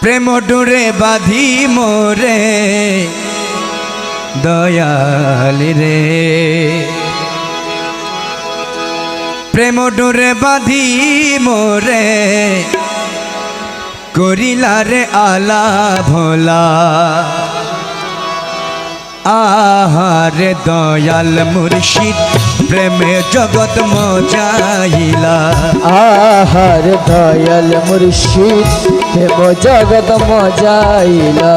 প্রেম ডুরে বাঁধি মোরে, দয়ালি রে। প্রেম ডুরে বাঁধি মোরে করিলারে আলা ভোলা। আহারে দয়াল মুর্শিদ, প্রেমে জগৎ মজাইলা। আহার দয়াল মুর্শিদ দেব জগত মজাইলা।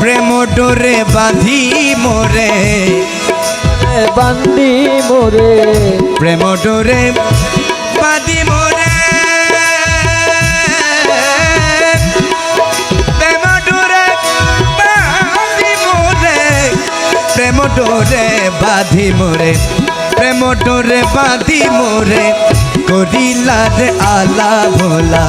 প্রেম ডোরে বাঁধি মোরে। বান্দি মোরে। প্রেম ডোরে বাঁধি মোরে। প্রেম ডোরে বাঁধি মোরে। প্রেম ডোরে বাঁধি মোরে। প্রেম ডোরে বাঁধি মোরে। করিলার আলা ভোলা।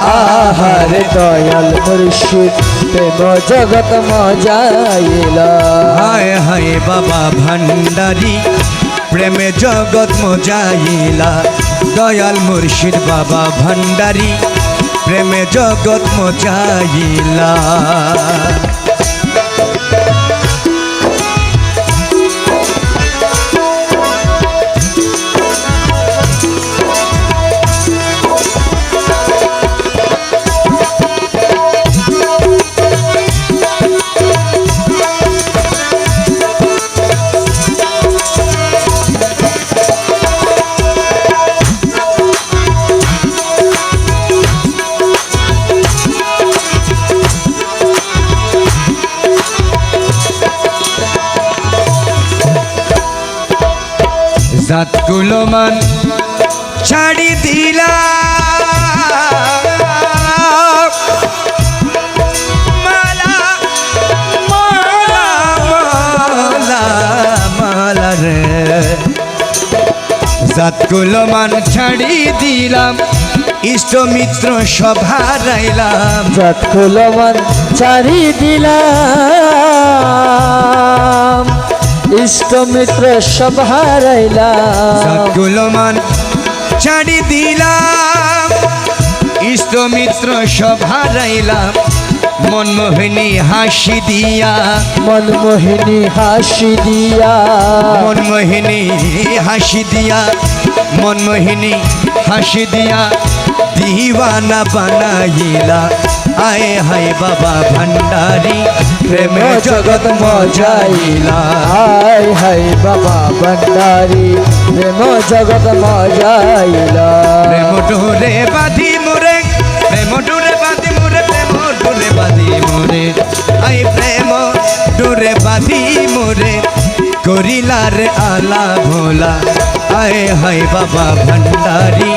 আহার দয়াল মুর্শিদ দেব জগত মজাইলা। হায় হায় বাবা ভান্ডারি, প্রেমে জগৎ মজাইলা। দয়াল মুর্শিদ বাবা ভান্ডারি, প্রেমে জগৎ মজাইলা। মান ছাড়ি দিলা মালা রে। জাতগুলো মান ছাড়ি দিলাম, ইষ্ট মিত্র সভা রাইলাম। যত কুলমান ছাড়ি দিলাম। ইষ্ট মিত্র সব হারাইলাম মান ছাড়ি দিলাম ইষ্ট মিত্র সভা রাইলাম মনমোহিনী হাসি দিয়া। মনমোহিনী হাসি দিয়া। মনমোহিনী হাসি দিয়া। মনমোহিনী হাসি দিয়া। দিওয়ানা বানাইলা। আয় হায় বাবা ভণ্ডারি প্রেমে জগৎ মজাইলা। হাই হাই বাবা ভণ্ডারি প্রেম জগত মজাইলা। প্রেম ডোরে বাঁধি মোরে প্রেম ডোরে বাঁধি মোরে প্রেম ডোরে বাঁধি মোরে। আই প্রেম ডোরে বাঁধি মোরে করিলার আলা ভোলা। আয় হায় বাবা ভণ্ডারি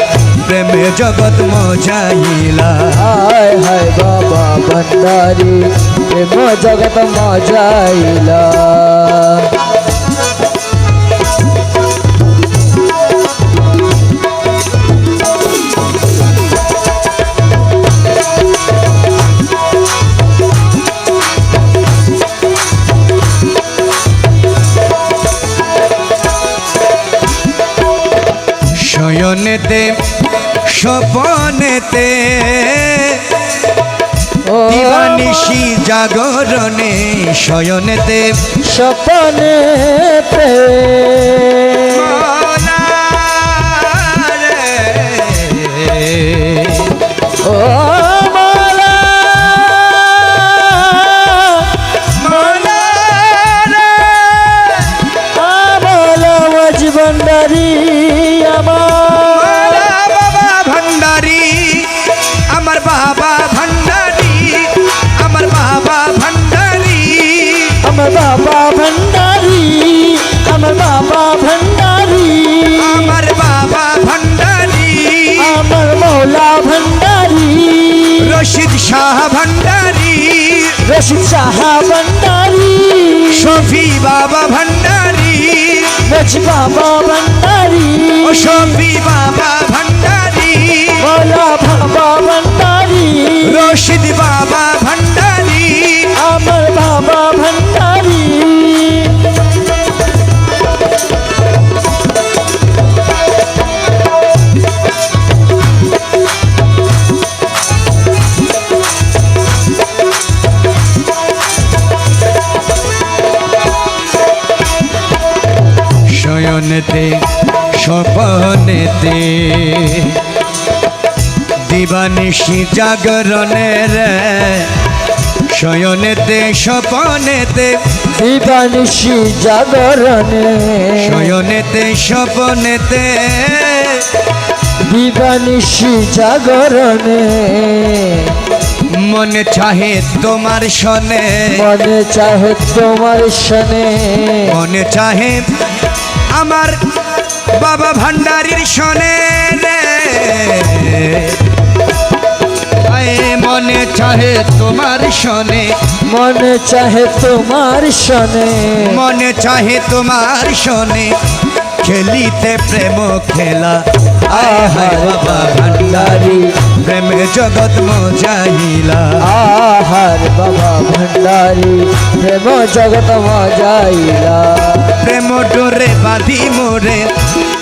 প্রেমে জগৎ মজাইলা হাই হাই বাবা ভণ্ডারি প্রেম জগত মজাইলা স্বপনেতে দিবানিশি জাগরণে শয়নেতে স্বপনে বাবা ভণ্ডারি আমার বাবা ভান্ডারি। আমার মৌলা ভণ্ডারি রশিদ শাহ ভান্ডারি। রশিদ শাহ ভণ্ডারি শফি বাবা ভান্ডারি। নজ বাবা ভণ্ডারি শফি বাবা ভান্ডারি। মৌলা স্বপনেতে স্বপনেতে দিবানিশি জাগরণের শয়নেতে স্বপনেতে দিবানিশি জাগরণে। শয়নেতে স্বপনেতে দিবানিশি জাগরণে। মনে চাহে তোমার শনে। মনে চাহে তোমার শনে। মনে চাহে আমার বাবা ভান্ডারির শোনে মনে চাহে তোমার শোনে মনে চাহে তোমার শোনে মনে চাহে তোমার শনে খেলিতে প্রেম খেলা আয় হায় বাবা ভান্ডারি প্রেমে জগৎ মজাইলা আহার বাবা ভণ্ডারি প্রেম জগত মজাইলা প্রেম ডোরে বাঁধি মোরে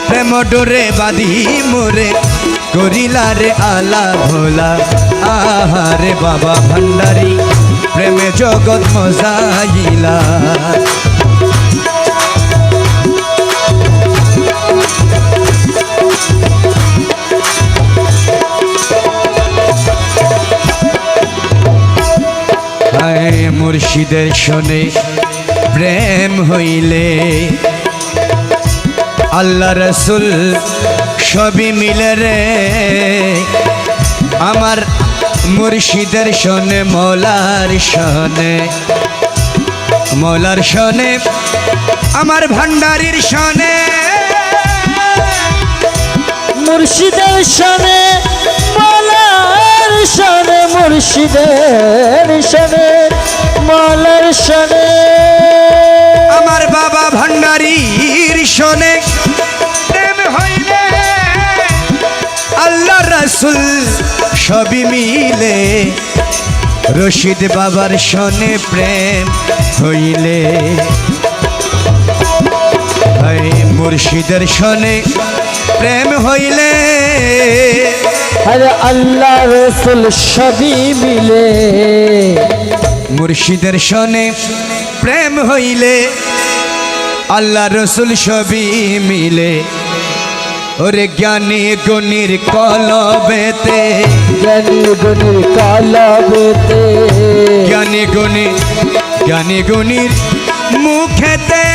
প্রেম ডোরে বাঁধি মোরে করিলা রে আলা ভোলা আহারে বাবা ভান্ডারি প্রেমে জগৎ মজাইলা মুর্শিদের শোনে প্রেম হইলে। আল্লাহ রসুল সবই মিলে রে। আমার মুর্শিদের শোনে, মৌলার শোনে। মৌলার শোনে, আমার ভান্ডারির শোনে। মুর্শিদের শনে শনে মুর্শিদের শনে মালার শনে আমার বাবা ভান্ডারির শোনে প্রেম হইলে আল্লাহ রসুল সবই মিলে। রশিদ বাবার শোনে প্রেম হইলে। মুর্শিদের শোনে প্রেম হইলে আরে আল্লাহ রসুল সবই মিলে। মুর্শিদের শোনে প্রেম হইলে আল্লাহ রসুল সবই মিলে। ওরে জ্ঞানী গুণীর কলবেতে। জ্ঞানী গুণীর কালাবেতে। জ্ঞানী গুণী জ্ঞানী গুণীর মুখেতে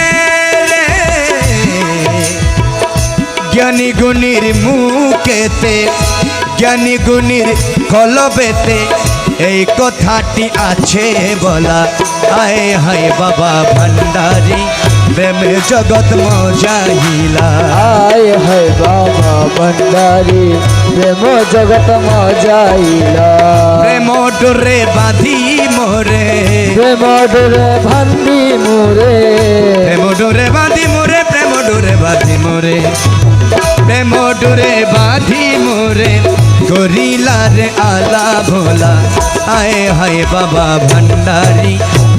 জ্ঞানী গুণীর মুখেতে জ্ঞানী গুণীর কলবেতে এই কথাটি আছে বলা। আয় হায় বাবা ভান্ডারি প্রেমে জগৎ মজাহিলা। আয় হায় বাবা ভণ্ডারি প্রেম জগত মজাইলা প্রেম ডোরে বাঁধি মোরে। প্রেম ডোরে ভান্দি মুরে। প্রেম ডোরে বাঁধি মোরে প্রেম ডোরে বাঁধি মোরে। প্রেম ডোরে বাঁধি মোরে করিলার আলা ভোলা আয় হায় বাবা ভান্ডারি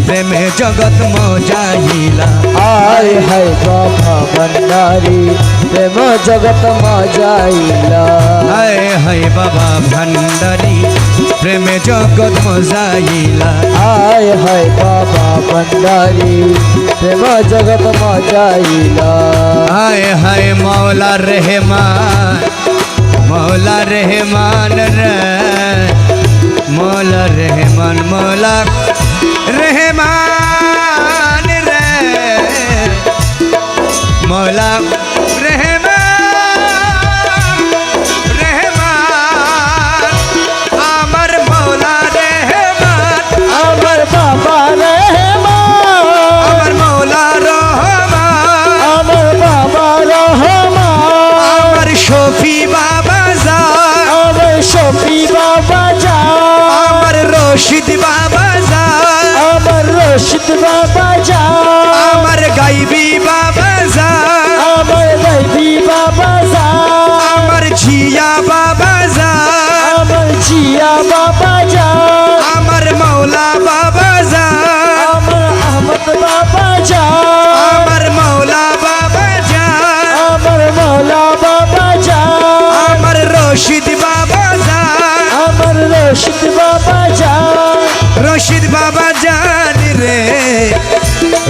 প্রেমে জগৎ মজাইলা আয় হায় বাবা ভণ্ডারি প্রেম জগত মজাইলা আয় হায় বাবা ভান্ডারি প্রেমে জগৎ মজাইলা আয় হায় বাবা ভণ্ডারি প্রেম জগত মজাইলা আয় হায় মৌলা রেহমান মৌলা রেহমান মৌলা রেহমান মৌলা রেহমান রশিদ বাবা জান আমার রশিদ বাবা যা আমার গাইবি বাবা জান আমার গাইবি বাবা যা আমার ঝিয়া বাবা আমার জিয়া বাবা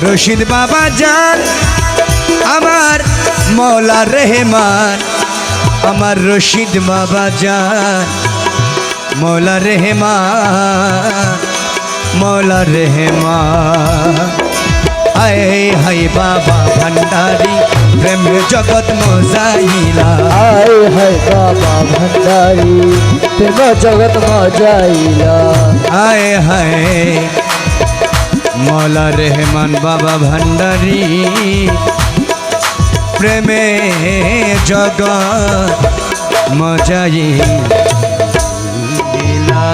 রশিদ বাবা জান আমার মৌলা রেহমান আমার রশিদ বাবা যান মৌলা রেহমান মৌলা রেহমান। আয় হাই বাবা ভান্ডারি প্রেম জগৎ মজাইলা। আয় হায় বাবা ভান্ডারি প্রেম জগৎ মজাইলা। আয় হায় মৌলা রেহমান বাবা ভান্ডারি প্রেমে জগৎ মজাই দিলা।